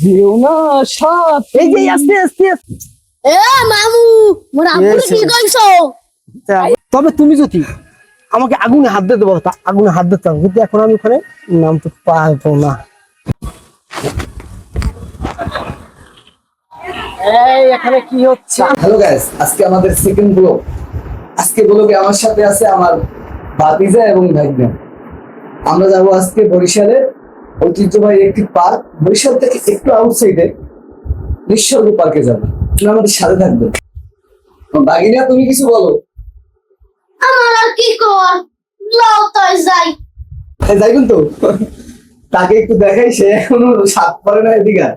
যেও না সাথ এই যে আস্তে আস্তে আস্তে। এ মামু মোর Yes, কি কইছো? তবে তুমি যদি আমাকে আগুনে হাত দিতে বলো তা আগুনে হাত দিতে হবে কিন্তু এখন আমি ওখানে নামতে পারব না। এই এখানে কি হচ্ছে? হ্যালো গাইস আজকে আমাদের সেকেন্ড ব্লগ আজকে ব্লগে আমার সাথে আছে আমার ভাতিজা এবং ভাইজা আমরা যাব আজকে বরিশালের ঐতিহ্যবাহী একটি পার্ক বরিশাল থেকে একটু আউটসাইডে নিঃসর্গ পার্কে যাব। তুমি আমাদের সাথে থাকবে। বাগিনা তুমি কিছু বলো? আমার আর কি কর? লাও তাই যাই। যাইবেন তো তাকে একটু দেখাই সে এখনও সাত পরে না এদিকে আর।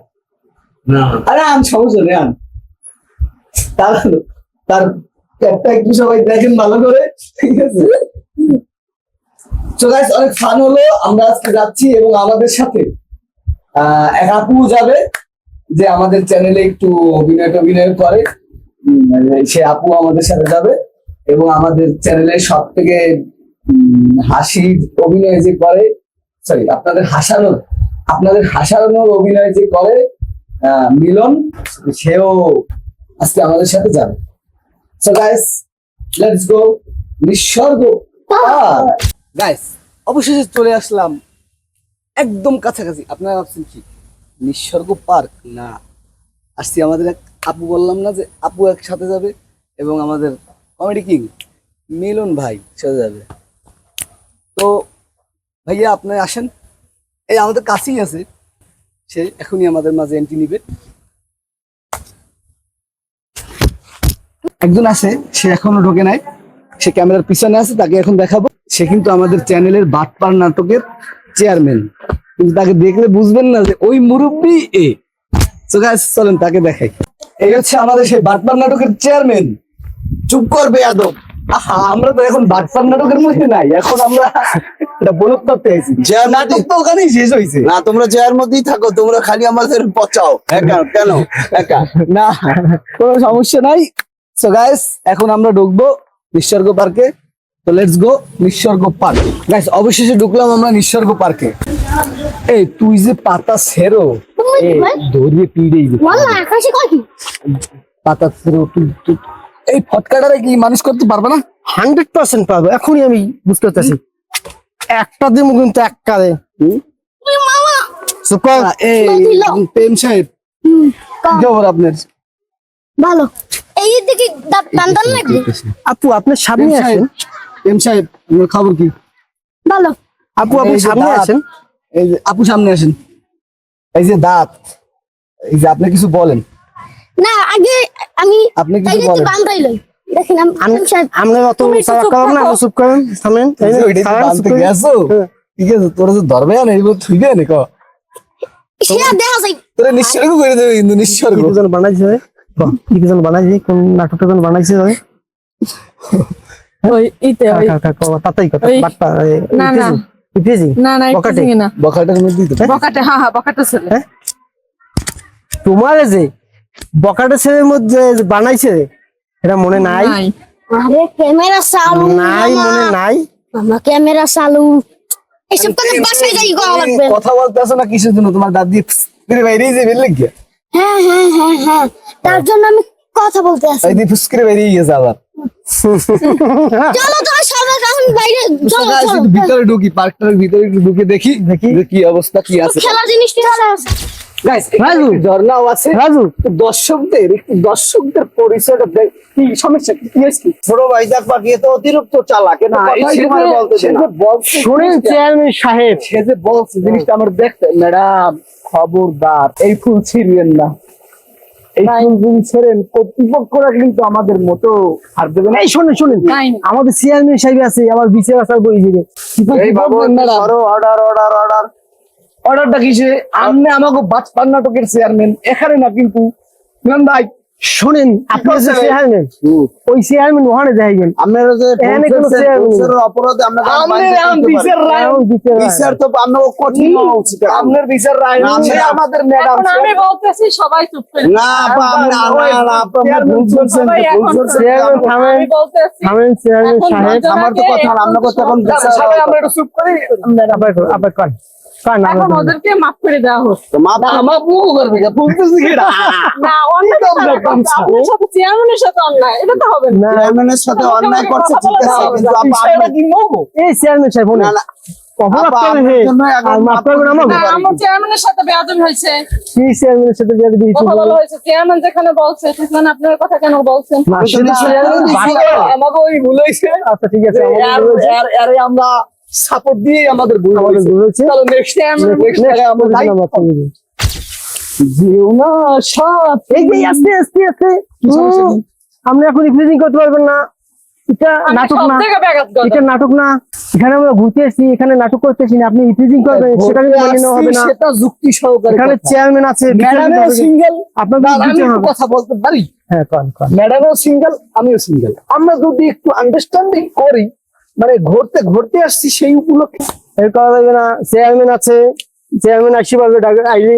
আরে আন সমস্যা নেই আন। তার তার পেটটা একটু সবাই দেখেন ভালো করে ঠিক আছে? So guys, অনেক ফান হলো। আমরা আজকে যাচ্ছি এবং আমাদের সাথে এক আপু যাবে যে আমাদের চ্যানেলে একটু অভিনয় টভিনয় করে। সে আপু আমাদের সাথে যাবে এবং আমাদের চ্যানেলে সব থেকে হাসি অভিনয় যে করে সরি আপনাদের হাসানোর আপনাদের হাসানোর অভিনয় যে করে মিলন সেও আজকে আমাদের সাথে যাবে। সো গাইস লেটস গো নিঃস্বর্গ গাইস অবশেষে চলে আসলাম একদম কাছাকাছি। আপনারা ভাবছেন কি, নিঃসর্গ পার্ক? না। আসছি আমাদের এক আপু, বললাম না যে আপু একসাথে যাবে এবং আমাদের কমেডি কিং মিলন ভাই সাথে যাবে। তো ভাইয়া, আপনি আসেন। এই আমাদের কাছেই আছে। সে এখনই আমাদের মাঝে এন্ট্রি নিবে। একজন আছে, সে এখনও ঢোকে নাই। সে ক্যামেরার পিছনে আছে তাকে এখন দেখাবো। সে কিন্তু আমাদের চ্যানেলের বাটপার নাটকের চেয়ারম্যান। কিন্তু তাকে দেখলে বুঝবেন না যে ওই মুরব্বী এ। চলেন তাকে দেখাই। এই হচ্ছে আমাদের সেই বাটপার নাটকের চেয়ারম্যান চুপ করবে আদব আমরা তো এখন বাটপার নাটকের মধ্যে নাই এখন আমরা এটা করতে চেয়ার নাটক তো ওখানেই শেষ হয়েছে না তোমরা মধ্যেই থাকো তোমরা খালি আমাদের পচাও। একা কেন? একা। না কোনো সমস্যা নাই। সো গাইস এখন আমরা ঢুকবো। নিঃসর্গ পার্কে। তো let's go Nisorgo park. Guys অবশেষে ঢুকলাম আমরা নিঃসর্গ পার্কে। এই তুই যে পাতা সেরো? ধরিয়ে পিড়েই আকাশে কি? পাতা সেরো তুই এই ফটকাটারে কি মানুষ করতে পারবে না? হান্ড্রেড পার্সেন্ট পারব এখনই আমি বুঝতে পারতেছি। একটা দিব কিন্তু এক কারে তুই মামা! সুপার এই প্রেম সাহেব। কি। খবর আপনার। ভালো। এই দিকে লাগবে। আপু আপনার সামনে আছেন প্রেম সাহেব খবর কি? ভালো। আপু আপনি সামনে। আছেন এই যে আপু সামনে আসেন। এই যে দাঁত এই যে আপনি কিছু বলেন। না আগে আমি আপনি কিছু বলেন। লই। দেখেন আমি আমরা অত না চুপ করেন। থামেন এই যে। গেছো? হ্যাঁ। ঠিক আছে তোরা যে ধরবে না এগুলো থুইবে না ক? সে দেখা যায়। তোরা নিঃসর্গ করে দেবে কিন্তু নিঃসর্গ বানাইছে বাহ, কি বানাইছে কোন নাটকটা জন বানাইছে ভাই? ওই ইতে ওই কাকা কাকা তাতাই কথা বাট্টা না, না। ইফেজিং না না বকাটে। না। বকাটার মধ্যেই তো। বকাটে হ্যাঁ হ্যাঁ বকাটে ছেলে। তোমার যে বকাটা ছেলের মধ্যে বানাইছে এটা মনে নাই? নাই। আরে ক্যামেরা চালু নাই মনে নাই? মামা ক্যামেরা চালু। এসব কানে বাসায় যাই করা লাগবে। কথা বলতে আসো না কিসের জন্য তোমার দাঁত দিয়ে বাইরে যে বেরিয়ে গিয়ে হ্যাঁ হ্যাঁ হ্যাঁ হ্যাঁ। তার জন্য আমি কথা বলতে আসি এই বেরিয়ে গেছে আবার। চলো তো সবাই এখন বাইরে চলো চলো। ভিতরে ঢুকি পার্কটার ভিতরে একটু ঢুকে দেখি দেখি। কি অবস্থা কি আছে। খেলার জিনিস আছে। ঝর্ণাও রাজু। দর্শকদের একটু দর্শকদের পরিচয়টা দেখ- কি সমস্যা? কি কি হয়েছে? কি? ছোট তো অতিরিক্ত চালাক না, বলতে শুনেন চেয়ারম্যান সাহেব। সে যে বলছে জিনিসটা আমার দেখতে ম্যাডাম খবরদার। এই ফুল ছিঁড়বেন না। এই ফুল যদি ছেড়েন কর্তৃপক্ষরা কিন্তু আমাদের মতো আর দেবে না। এই শুনেন শুনেন। নাই। আমাদের চেয়ারম্যান সাহেব আছে বিচার আসার বই দিবে অর্ডার অর্ডার অর্ডার অর্ডারটা কিসে? আমাকে বাজপান নাটকের চেয়ারম্যান এখানে না কিন্তু ভাই শুনেন আপনি যে করছে? চেয়ারম্যান ওই চেয়ারম্যান ওখানে যাইবেন। আপনারা যে এখানে কোনো অপরাধে আপনারা আপনার মাইনে এখন দিতে বিচার রায় বিচার তো আপনাকে কঠিন হওয়া উচিত। আপনার বিচার রায় না, আমাদের ম্যাডাম আমি বলতেছি সবাই চুপ করে না আপা, আপনি- না, না, না, আপা, আপনি ভুল করছেন, ভুল করছেন। চেয়ারম্যান থামেন থামেন চেয়ারম্যান সাহেব। আমার তো কথা আপনার কথা এখন বিচার সবাই আমরা একটু চুপ করি। আবার আবার কর কার নাম এখন ওদেরকে মাফ করে দেওয়া হোক। তো মা আমার করবে না বলতেছি কি সাথে চেয়ারম্যানের সাথে। অন্যায়। এটা তো হবে না। না চেয়ারম্যানের সাথে অন্যায় করছে ঠিক আছে কিন্তু আপা বিষয়টা কি মগো এই চেয়ারম্যান সাহেব না না আপনার কথা হয়েছে। চেয়ারম্যান যেখানে বলছে আপনার কথা কেন বলছেন? আচ্ছা ঠিক আছে আমরা সাপোর্ট দিয়ে আমাদের ভুল হয়েছে চলো নেক্সট চেয়ারম্যান নেক্সট টাইম আমরা যেও না সাপ এই যে আস্তে আস্তে আস্তে। এখন রিপ্রেজেন্ট করতে পারবেন না। এটা নাটক না। এটা নাটক এখানে আমরা ঘুরতে এসেছি এখানে নাটক আপনি রিপ্রেজেন্ট করবেন সেটা কিন্তু মানিয়ে নেওয়া হবে না। সেটা যুক্তি সহকারে এখানে চেয়ারম্যান আছে ম্যাডামও সিঙ্গেল আপনার বুঝতে হবে। কথা বলতে পারি? হ্যাঁ কন কন। ম্যাডামও সিঙ্গেল আমিও সিঙ্গেল আমরা যদি একটু আন্ডারস্ট্যান্ডিং করি মানে ঘুরতে ঘুরতে আসছি সেই উপলক্ষে। এর করা যাবে না চেয়ারম্যান আছে চেয়ারম্যান আসি পারবে আইলি আইলে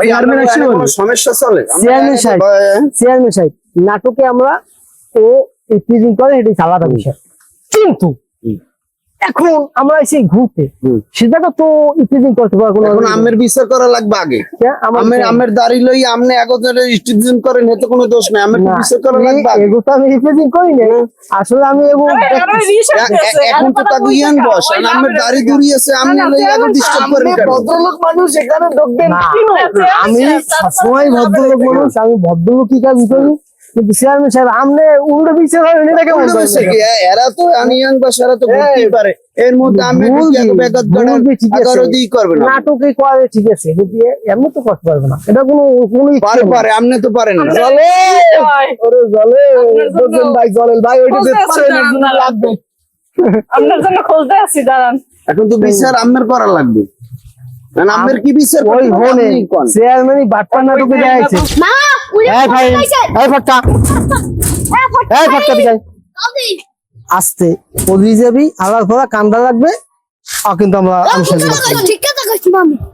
চেয়ারম্যান আসি সমস্যা চলে? চেয়ারম্যান সাহেব চেয়ারম্যান সাহেব নাটকে আমরা ও রিপ্রেজেন্ট করে এটাই আলাদা বিষয় কিন্তু। এখন আমরা এসে ঘুরতে। সেটাকে তো রিপ্রেজেন্ট করতে পারব না এখন আমের বিচার করা লাগবে আগে। আমের আমের দাড়ি লই আমনে একজনের স্টুডেন্ট করেন এতে কোনো দোষ নাই। আমের বিচার করা লাগবে আগে। এগো তো আমি রিপ্রেজেন্ট করি না আসলে আমি এগো এখন তো তাকে ইয়ান বস। আমের দাড়ি। দূরি আছে আমনে লই চেয়ারম্যান ডিস্টার্ব করেন আপনি ভদ্রলোক মানুষ এখানে দেখবেন না, কি নয়? আমি সবসময় ভদ্রলোক মানুষ আমি ভদ্রলোক কি কাজ করি? কিন্তু চেয়ারম্যান সাহেব আপনি উল্টো বিচার হয় এটাকে উল্টো হয়েছে কি? এরা তো আনিয়াং বা সারা তো ঘুরতেই পারে। এর মধ্যে আমি কি ঠিক আছে? এগারো দিই করবে না। নাটকে করে ঠিক আছে কিন্তু এমনি তো করতে পারবে না। এটা কোনো কোনো পারে পারে আমনে তো পারেন না। জলে! ওরে জলে! আপনার বলছেন ভাই জলের ভাই ওইটা পারেন দাঁড়ান, লাগবে। আপনার জন্য খুঁজতে আছি দাঁড়ান। এখন তো বিচার আমের করা লাগবে। কারণ আমের কি বিচার ওই কোন। চেয়ারম্যানই বাটপার নাটকে দেখাইছে মা আস্তে। ওদিকে যাবি আলাদা কান্দা লাগবে। কিন্তু আমরা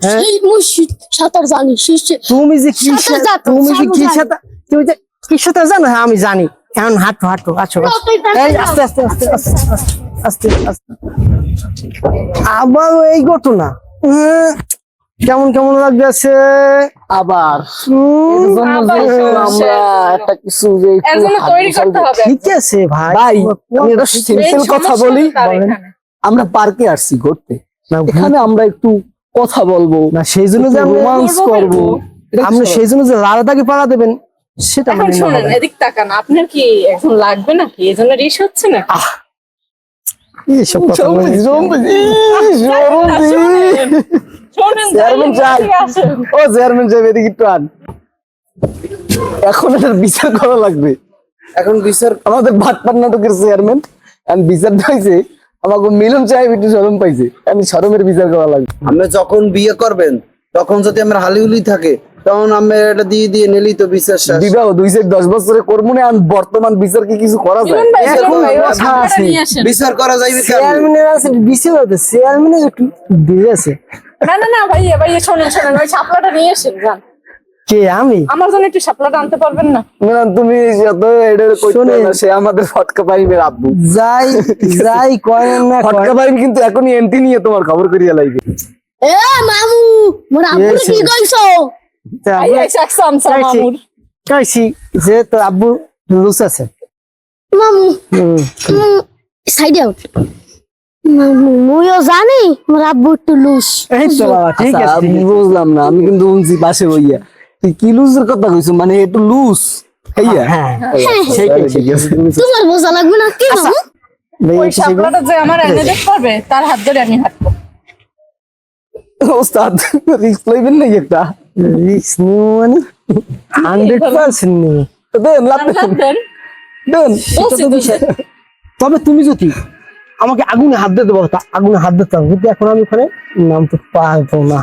হ্যাঁ? সাঁতার জানি তুমি যে কি সাঁতার তুমি যে সাঁতার কি তুমি যে কি সাথে জানো? হ্যাঁ আমি জানি। এখন হাঁটো হাঁটো আছো আস্তে আস্তে আস্তে আস্তে আস্তে আস্তে আবার এই ঘটনা। উম, কেমন কেমন লাগতেছে আবার। আমরা একটা কিছু ঠিক আছে ভাই। ভাই আমি একটা সিম্পল কথা বলি। আমরা পার্কে আসছি ঘুরতে। এখানে আমরা একটু কথা বলব না সেই জন্য যে রোমান্স করব, আপনি সেই জন্য যে লাড়াতাকি পাড়া দেবেন সেটা এখন মানে শোনেন এদিক তাকান। আপনার কি এখন লাগবে নাকি? এই জন্য রিস হচ্ছে না এইসব কথা চেয়ারম্যান সাহেব ও চেয়ারম্যান সাহেব এদিকে একটু আন। এখন এটার বিচার করা লাগবে। এখন বিচার আমাদের ভাটপার নাটকের চেয়ারম্যান এখন বিচার পাইছে আমাকে মিলন সাহেব একটু সরম পাইছে। আমি সরমের বিচার করা লাগবে। আপনি যখন বিয়ে করবেন তখন যদি আমার হালিউলি থাকে তখন আমি এটা দিয়ে দিয়ে নিলি তো বিচার বিবাহ দুই থেকে দশ বছরে করব না আর বর্তমান বিচার কি কিছু করা যায়? আসেন। বিচার করা চেয়ারম্যানের আছে বিসি হতে চেয়ারম্যানের একটু দিয়ে আছে। না না না ভাইয়া ভাইয়া শোনেন শোনেন ওই শাপলাটা নিয়ে আসেন যান। কে আমি? আমার জন্য একটু শাপলাটা আনতে পারবেন না? না, তুমি যত এটা কইতে না, সে আমাদের ফটকা পাইবের আব্বু যাই যাই করেন না ফটকা পাইব কিন্তু এখনই এন্ট্রি নিয়ে তোমার খবর করিয়া লাগবে এ মামু মোর আব্বু কি yes. কইছো তা ভাই আমরা এসে একশো আমসা চাইছি। মামুর। চাইছি যে তোর আব্বু লুস আছে। মামু হুম। আউট মামু মুইও জানি মোর আব্বু একটু লুস এই তো বাবা ঠিক আচ্ছা, আছে আমি বুঝলাম না আমি কিন্তু শুনছি পাশে বইয়া। তুই কি লুজের কথা কইছো? মানে একটু লুজ হইয়া হ্যাঁ ঠিক আছে তোমার বোঝা লাগবে না কি মামু? ওই শাপলাটা যে আমার এনে দেখতে পারবে তার হাত ধরে আমি হাঁটবো। ওস্তাদ রিস্ক লইবেন নাকি একটা? Risk নিবো মানে হান্ড্রেড পার্সেন্ট নিবো দেন লাভ দেন। তবে তুমি যদি আমাকে আগুনে হাত দিতে বলো তা আগুনে হাত দিতে হবে। কিন্তু এখন আমি ওখানে নামতে পারব না।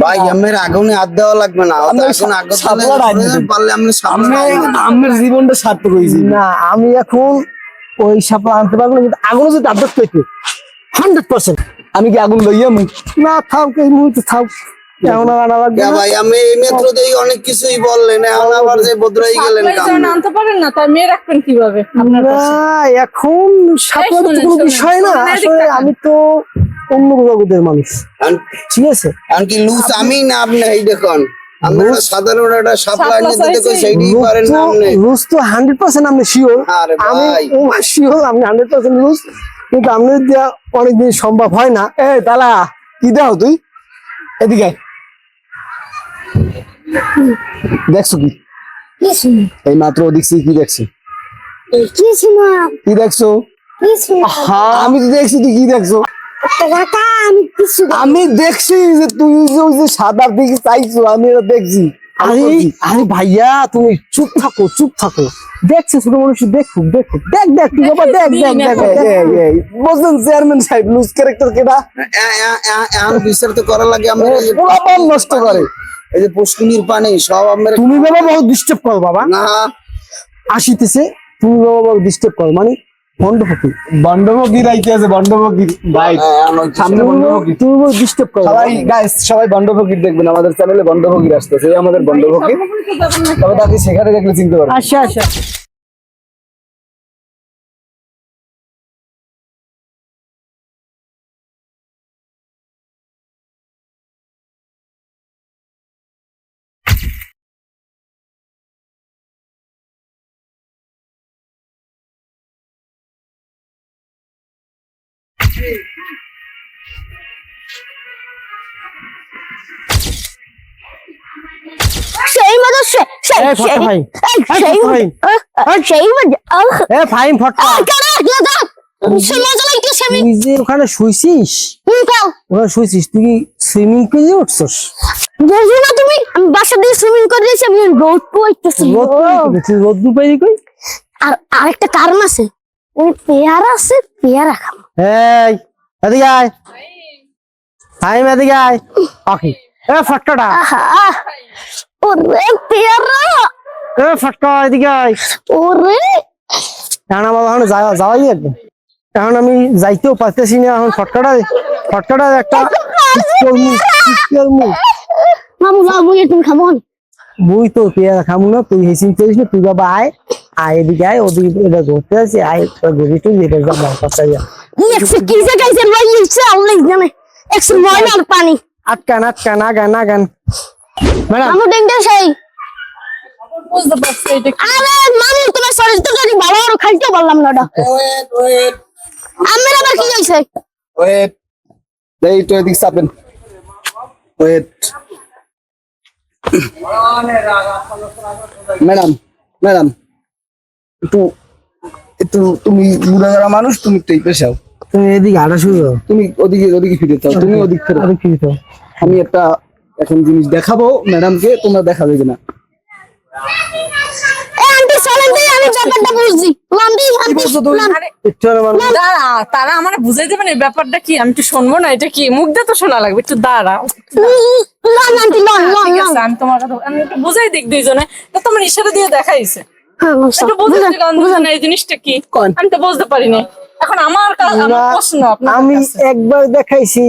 ভাই আমার আগুনে হাত দেওয়া লাগবে না। পারলে আপনি সামনে আমার জীবনটা সার্থক হয়েছে না আমি এখন ওই সাপা আনতে পারব না কিন্তু আগুনে যদি আবদার পেতে হান্ড্রেড পার্সেন্ট আমি কি আগুন লইয়া মুই না থাক এই মুহূর্তে থাক লাগবে ভাই আমি এই মাত্র দেখি অনেক কিছুই বললেন এখন আবার যে বদলাই গেলেন সাপ্লাই কাম যখন আনতে পারেন না মেয়ে রাখবেন কীভাবে? এখন কোনো বিষয় আসলে আমি তো অন্য জগতের মানুষ। ঠিক আছে? আনকি লুজ আমি না আপনি? এই দেখুন আমরা সাধারণ একটা সাপ্লাই সাপলা নিতে দেখো চাইছি। সেইটাই পারেন না আপনি। রুজ তো হান্ড্রেড পার্সেন্ট শিওর আমি শিওর আপনি হান্ড্রেড পার্সেন্ট রুজ কিন্তু আপনি অনেকদিন সম্ভব হয় না। এ দালা কি দাও তুই? এদিকে। দেখছ কি? এই মাত্র দেখছি? কি দেখছি? কি দেখছ হ্যাঁ আমি তো দেখছি তুই কি দেখছ? আমি দেখছি যে তুই যে ওই যে সাদার দিকে চাইছো আমি এটা দেখছি। আরে আরে ভাইয়া তুমি চুপ থাকো চুপ থাকো। দেখছে ছোট মানুষ দেখুক দেখুক। দেখ দেখ তুই বাবা দেখ দেখ দেখ বুঝলেন চেয়ারম্যান সাহেব লুজ ক্যারেক্টার কেটা এখন বিচার তো করা লাগে আমরা। পোলাপান নষ্ট করে। এই যে পুষ্কুনির পানি সব আমরা তুমি বাবা বহুত ডিস্টার্ব করো বাবা। না। আসিতেছে তুমি বাবা বহুত ডিস্টার্ব করো। মানে আছে ভাই হ্যাঁ, আমরা সামনে তুমি ডিস্টার্ব করো। সবাই গাইস সবাই বন্ধ দেখবেন আমাদের চ্যানেলে বন্ধ ফকির আসতেছে এই আমাদের বন্ধভোগী তবে তাকে সেখানে দেখলে চিনতে পারবে আচ্ছা আচ্ছা সেই মজা সে সেই সেই সেই এ ফাইন ফটকা। ওখানে শুইছিস? ওখানে শুইছিস তুই কি সুইমিং পুলে উঠছস? বুঝো না তুমি? আমি বাসা দিয়ে সুইমিং করে দিয়েছি আমি রোদ রোদ রোদ কই? আর আরেকটা কারণ আছে। ওই পেয়ারা আছে পেয়ারা খাব। এই এদিকে আয়। টাইম এদিকে আয়। ওকে এ ফটকাটা। ওরে পেয়ারা। এ ফটকা এদিকে আয়। ওরে। এখন আমার যাওয়া যাওয়াই একদম এখন আমি যাইতেও পারতেছি না এখন ফটকাটা ফটকাটা একটা মামু মামু তুমি খাব মুই তো পেয়ারা খামু না তুই হেসিং করিস না তুই বাবা আয়। আয় এদিকে আয় ওদিকে এটা ঘুরতে আছি আয় ঘুরি তুই এটা যাব কথা একশো কিসে খাইছেন ভাই ইচ্ছে আল্লাহ জানে। একশো ময়নার পানি। আটকান আটকান আগান আগান। ম্যাডাম। মামু ডেঙ্গে সেই। বুঝতে পারছি এটা কি। আরে মামু তোমার শরীর তো যদি ভালো আর খাইতে পারলাম না ওটা। ওয়েট ওয়েট আমার আবার কি হয়েছে ওয়েট এই তো এদিক চাপেন। ওয়েট। Madam madam. একটু একটু তুমি বুড়াগাড়া মানুষ তুমি একটু এই পেশাও তুমি এদিকে শুরু তুমি ওদিকে ওদিকে ফিরে যাও তুমি ওদিক ফিরে আরে কি তো আমি একটা এখন জিনিস দেখাবো ম্যাডামকে তোমরা দেখা না তারা আমার বুঝাই দেবেন এই ব্যাপারটা কি? আমি একটু শুনব না এটা কি? মুখ দিয়ে তো শোনা লাগবে একটু দাঁড়া উম, লন আন্টি লন লন ঠিক লন আছে আমি তোমার কথা আমি একটু বুঝাই দিক দুইজনে। তোমার ইশারা দিয়ে দেখাইছে। একটু বুঝাই দিলাম এই জিনিসটা কি? আমি তো বুঝতে পারি এখন আমার কা- আমার না, প্রশ্ন আমি একবার দেখাইছি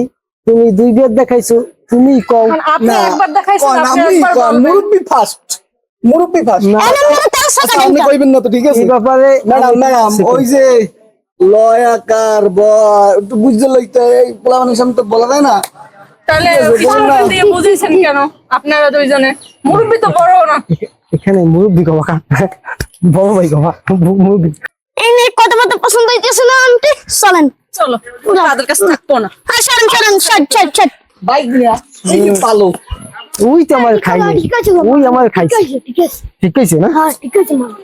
তুমি দুইবার দেখাইছো তুমি কও। আপনি একবার দেখাইছেন কন, আপনি আমি একবার মুরব্বি ফার্স্ট মুরব্বি ফার্স্ট আচ্ছা আপনি কইবেন না তো ঠিক আছে। ব্যাপারে ম্যাডাম ম্যাডাম ওই যে লয় আকার ব একটু বুঝতে লইতে এই সামনে তো বলা যায় না। তাহলে ইশারা দিয়ে বুঝেছেন কেন? আপনারা দুইজনে। মুরব্বি তো বড় না। এখানে মুরব্বী কবা বড় ভাই কবা মুরব্বী। এই নিয়ে কথাবার্তা পছন্দ হইতেছে না আন্টি? চলেন। চলো তাদের কাছে থাকব না। হ্যাঁ সরেন সরেন বাইক নিয়ে এই পালো। ওই তো আমার খাইছে ঠিক আছে ওই আমার ঠিক খাইছে ঠিক আছে। ঠিক আছে না? হ্যাঁ ঠিক আছে মামা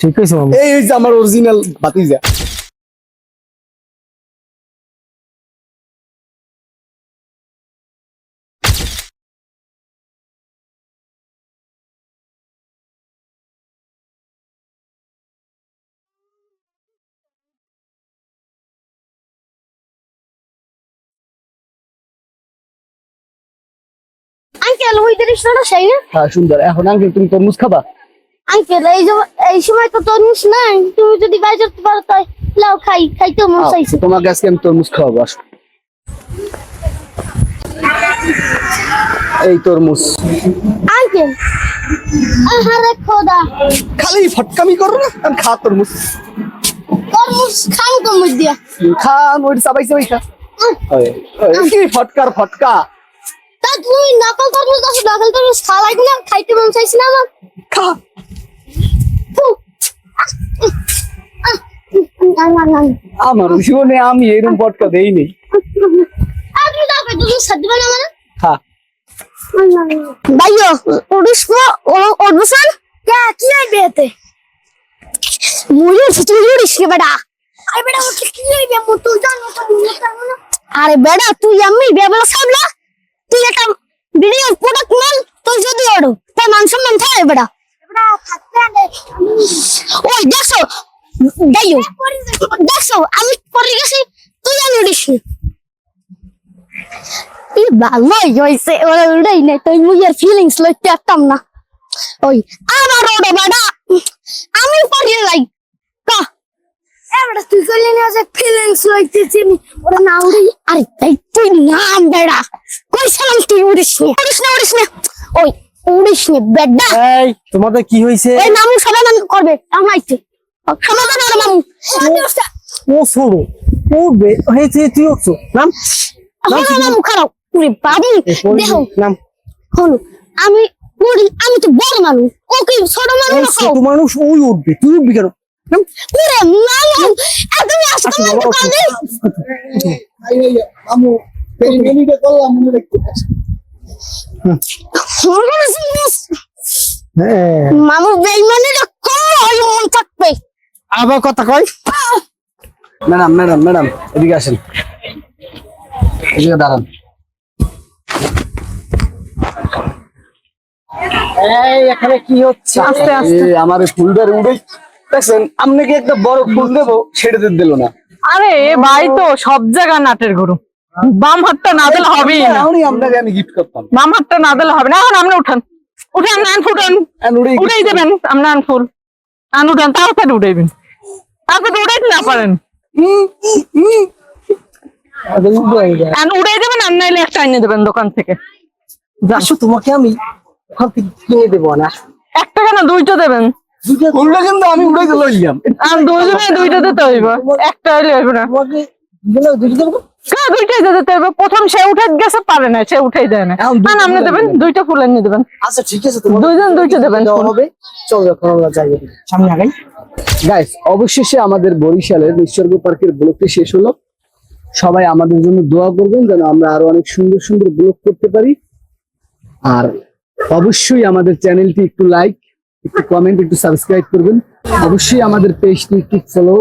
ঠিক আছে মামা এই যে আমার অরিজিনাল বাতিজা। ওই দৃশ্যটা সেই না? হ্যাঁ সুন্দর। এখন আঙ্কেল তুমি তরমুজ খাবা? আঙ্কেল এই যে এই সময় তো তরমুজ নাই। তুমি যদি বাই করতে পারো তাই লাও খাই খাইতে মন চাইছে। তোমাকে আজকে আমি তরমুজ খাওয়াবো আসো। এই তরমুজ। আঙ্কেল আহারে খোদা। খালি ফটকামি করো না আমি খা তরমুজ। তরমুজ খাও তো মধ্যে খা ওই চাবাই চাবাই খা। কি ফটকার ফটকা? তা তুমি নকল তরমুজ দাও নকল তরমুজ খালাই না খাইতে মন চাইছে না আমার। খা। আমার জীবনে আমি এরকম ফটকা দেইনি। আর দাও তুমি সাথে বানা মানে খা। ভাইও কে কি হইবে এতে ময়ূর তুই উড়িস কে বেটা আরে বেটা কি তুই জানো তো আরে বেটা তুই আমি বেবলা সামলা। তুই একটা ভিডিও প্রোডাক্ট মাল তুই যদি ওড়ো তাই মান সম্মান থাকে বেটা। ওই দেখছ যাইও দেখছ, আমি পরে গেছি, তুই জানি উড়িস ই ভালোই হয়েছে, ওরা উড়াই নাই, তুই ফিলিংস লইতে পারতাম না। ওই, আমার ওটা বাড়া, আমি এবারে তুই কইলে না যে ফিলিংস লইতেছি আমি? ওরা না উড়ি আরে তাই তুই নাম বেড়া কই সালাম তুই উড়িস নে উড়িস না উড়িস না। ওই উড়িস নে বেডা এই তোমাদের কি হয়েছে এই মামু সমাধান করবে আমাইতে সমাধান আর মামু ও সরো উঠবে। হয়েছে তুই তুই উঠছো। নাম। মামু খারাপ। উরে বাবু দেখো। নাম। হলো আমি উড়ি আমি তো বড় মানুষ। ও কি ছোট মানুষ ছোট মানুষ ওই উঠবে। তুই উঠবি কেন? নাম। ওরে মামু আচ্ছা, আই আই করলাম মনে রাখতে হ্যাঁ। মামু বেইমানি কই মন থাকবে? আবার কথা কয়? ম্যাডাম ম্যাডাম ম্যাডাম এদিকে আসেন। এদিকে দাঁড়ান। এই এখানে কি হচ্ছে? আস্তে আস্তে। আমার এই ফুলটার উড়ে দেখছেন আপনাকে একটা বড় ফুল দেবো? সেটা দিল না। আরে ভাই তো সব জায়গা নাটের গুরু। বাম হাতটা না দিলে হবেই না। আপনাকে আমি গিফট করতাম। বাম হাতটা না দিলে হবে না। এখন আপনি উঠান। উঠান আন ফুটান। And দেবেন। আপনি আন ফুল। আন উঠান তাড়াতাড়ি উঠাইবেন আপনি তো উঠাইতে না পারেন। আন উঠাই দেবেন আর নাইলে একটা এনে দেবেন দোকান থেকে। আসো তোমাকে আমি ওখান থেকে কিনে দেবো না। একটা কেন দুইটা দেবেন। কিন্তু আমি উড়ে আর দুইজনে দুইটা দিতে হইব। একটা হইলে হইব না। হ্যাঁ দুইটাই দিতে হইব। প্রথম সে উঠে গেছে পারে না সে উঠাই দেয় না আপনি দেবেন। দুইটা ফুল এনে দেবেন। আচ্ছা ঠিক আছে দুইজন দুইটা দেবেন দেওয়া ফুল। হবে। চলো এখন আমরা যাই সামনে আগাই। গাইস অবশেষে আমাদের বরিশালের নিসর্গ পার্কের ব্লকটি শেষ হলো। সবাই আমাদের জন্য দোয়া করবেন যেন আমরা আরও অনেক সুন্দর সুন্দর ব্লগ করতে পারি। আর অবশ্যই আমাদের চ্যানেলটি একটু লাইক একটু কমেন্ট একটু সাবস্ক্রাইব করবেন। অবশ্যই আমাদের পেজটি একটু ফলো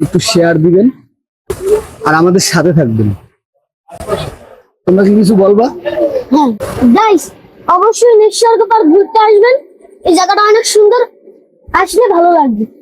একটু শেয়ার দিবেন। আর আমাদের সাথে থাকবেন। তোমরা কি কিছু বলবা? হ্যাঁ গাইস অবশ্যই নিঃসর্গ পার্ক ঘুরতে আসবেন। এই জায়গাটা অনেক সুন্দর। আসলে ভালো লাগবে।